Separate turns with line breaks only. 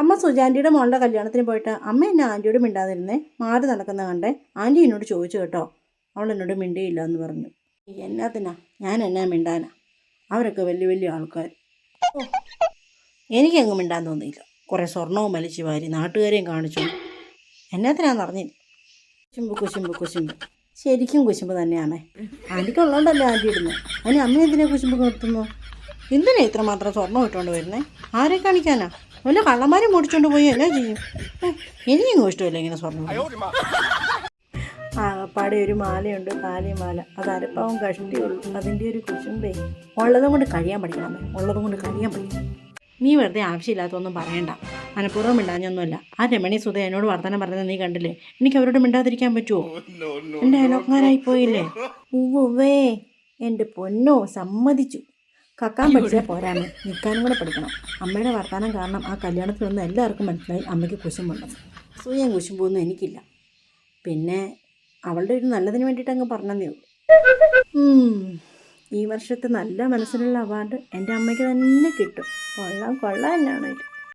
അമ്മ സുജാന്റിയുടെ മോളുടെ കല്യാണത്തിന് പോയിട്ട് അമ്മ എന്നെ ആന്റിയോട് മിണ്ടാതിരുന്നേ? മാറി നടക്കുന്ന കണ്ടേ? ആന്റി എന്നോട് ചോദിച്ചു കേട്ടോ. അവൾ എന്നോട് മിണ്ടിയില്ല എന്ന് പറഞ്ഞു. എന്നാത്തിനാ? ഞാൻ എന്നാ മിണ്ടാനാ? അവരൊക്കെ വലിയ വലിയ ആൾക്കാർ. എനിക്കങ്ങ് മിണ്ടാൻ തോന്നിയില്ല. കുറേ സ്വർണവും വലിച്ചു വാരി നാട്ടുകാരെയും കാണിച്ചു. എന്നാത്തിനാന്ന് അറിഞ്ഞില്ല കുശുമ്പ് കുശുമ്പ് കുശുമ്പ്. ശരിക്കും കുശുമ്പ് തന്നെയാണ്. ആന്റിക്ക് ഉള്ളതുകൊണ്ടല്ലേ ആന്റി ഇടുന്നത് അതിന് അമ്മ എന്തിനാ കുശുമ്പ് നിർത്തുന്നു? എന്തിനാ ഇത്രമാത്രം സ്വർണം ഇട്ടുകൊണ്ട് വരുന്നേ? ആരെ കാണിക്കാനാ? വല്ല കള്ളന്മാരെ മുടിച്ചോണ്ട് പോയി. എന്നാ ചെയ്യും? ഏ, എനിക്കങ്ങ് ഇഷ്ടമില്ല ഇങ്ങനെ സ്വർണം ആകപ്പാടെ ഒരു മാലയുണ്ട് കാലിമാല അത് അരപ്പാവും കഷ്ടിയുള്ളൂ അതിന്റെ ഒരു കുശുമ്പേ. ഉള്ളതും കൊണ്ട് കഴിയാൻ പഠിക്കണമേ ഉള്ളതും കൊണ്ട് കഴിയാൻ പഠിക്കണം. നീ വെറുതെ ആവശ്യമില്ലാത്തൊന്നും പറയണ്ട. മനഃപൂർവം മിണ്ടാഞ്ഞൊന്നുമല്ല. ആ രമണി സുധ എന്നോട് വർത്തമാനം പറഞ്ഞത് നീ കണ്ടില്ലേ? എനിക്ക് അവരോട് മിണ്ടാതിരിക്കാൻ പറ്റുമോ എന്റെ അയലോക്കാരായി പോയില്ലേ? ഉവ്വേ എന്റെ പൊന്നോ സമ്മതിച്ചു. കക്കാൻ പഠിച്ചാൽ പോരാന്ന്. നിൽക്കാനും കൂടെ പഠിക്കണം. അമ്മയുടെ വർത്തമാനം കാരണം ആ കല്യാണത്തിൽ നിന്ന് എല്ലാവർക്കും മനസ്സിലായി അമ്മയ്ക്ക് കുശുമ്പുണ്ടെന്ന് സൂയം കുശുമ്പൊന്നും എനിക്കില്ല. പിന്നെ അവളുടെ ഒരു നല്ലതിന് വേണ്ടിയിട്ട് അങ്ങ് പറഞ്ഞതേ ഉള്ളൂ. ഈ വർഷത്തെ നല്ല മനസ്സിലുള്ള അവാർഡ് എന്റെ അമ്മയ്ക്ക് തന്നെ കിട്ടും. കൊള്ളാം കൊള്ളാം എന്നാണ്